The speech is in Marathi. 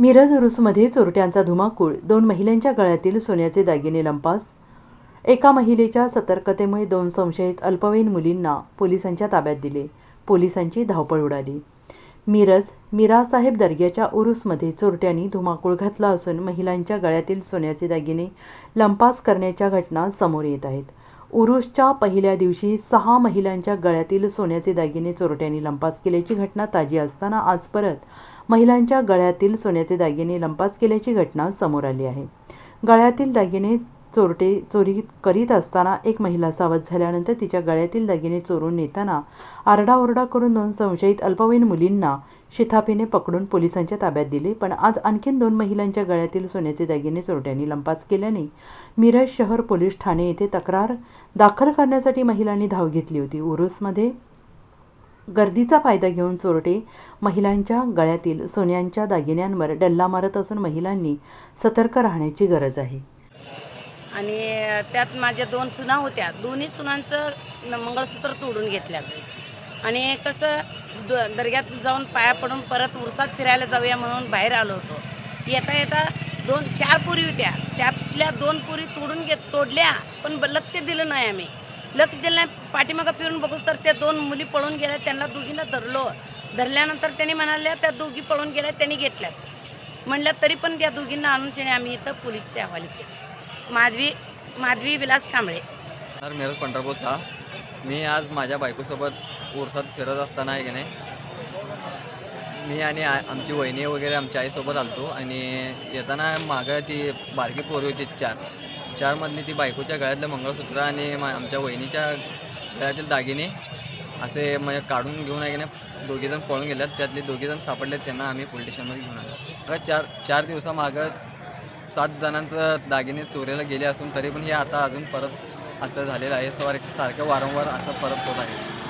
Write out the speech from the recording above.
मिरज उरुसमध्ये चोरट्यांचा धुमाकूळ दोन महिलांच्या गळ्यातील सोन्याचे दागिने लंपास. एका महिलेच्या सतर्कतेमुळे दोन संशयित अल्पवयीन मुलींना पोलिसांच्या ताब्यात दिले. पोलिसांची धावपळ उडाली. मिरज मीरासाहेब दर्ग्याच्या उरुसमध्ये चोरट्यांनी धुमाकूळ घातला असून महिलांच्या गळ्यातील सोन्याचे दागिने लंपास करण्याच्या घटना समोर येत आहेत. उरुसच्या पहिल्या दिवशी सहा महिलांच्या गळ्यातील सोन्याचे दागिने चोरट्यांनी लंपास केल्याची घटना ताजी असताना आज परत महिलांच्या गळ्यातील सोन्याचे दागिने लंपास केल्याची घटना समोर आली आहे. गळ्यातील दागिने चोरटे चोरी करीत असताना एक महिला सावध झाल्यानंतर तिच्या गळ्यातील दागिने चोरून नेताना आरडाओरडा करून दोन संशयित अल्पवयीन मुलींना शिथापीने पकडून पोलिसांच्या ताब्यात दिले पण आज आणखीन दोन महिलांच्या गळ्यातील सोन्याचे दागिने चोरट्यांनी लंपास केल्याने मिरज शहर पोलीस ठाणे येथे तक्रार दाखल करण्यासाठी महिलांनी धाव घेतली होती. उरुसमध्ये गर्दीचा फायदा घेऊन चोरटे महिलांच्या गळ्यातील सोन्यांच्या दागिन्यांवर डल्ला मारत असून महिलांनी सतर्क राहण्याची गरज आहे. आणि त्यात माझ्या दोन सुना होत्या. दोन्ही सुनांचं मंगळसूत्र तोडून घेतल्यात. आणि कसं द दर्ग्यात जाऊन पाया पडून परत उरसात फिरायला जाऊया म्हणून बाहेर आलो होतो. येता येता दोन चार पुरी होत्या. त्यातल्या दोन पुरी तोडून घेत तोडल्या पण ब- लक्ष दिलं नाही आम्ही. लक्ष दिलं नाही पाठीमागं फिरून बघूस तर त्या दोन मुली पळून गेल्या त्यांना दोघींना धरलो. धरल्यानंतर त्यांनी म्हणाल्या त्या दोघी पळून गेल्या त्यांनी घेतल्यात. म्हणलं तरी पण त्या दोघींना आणून शेणे आम्ही इथं पोलीसचे हवाली केले. माधवी माधवी विलास कांबळे. सर मिरज पंढरपूरचा. मी आज माझ्या बायकोसोबत कोर्सात फिरत असताना आहे की नाही मी आणि आमची वहिनी वगैरे आमच्या आईसोबत आलतो आणि येताना मागं ती बारकी पोरी होती चार. चारमधली ती बायकोच्या गळ्यातलं मंगळसूत्र आणि मा आमच्या वहिनीच्या गळ्यातील दागिने असे म्हणजे काढून घेऊन आहे की नाही दोघीजण पळून गेल्यात. त्यातले दोघीजण सापडलेत त्यांना आम्ही पोलीस स्टेशनमध्ये घेऊन आलो. चार चार दिवसामागं सात जणांचं दागिने चोरीला गेले असून तरी पण हे आता अजून परत असं झालेलं आहे. सारखं सारखं वारंवार असं परत होत आहे.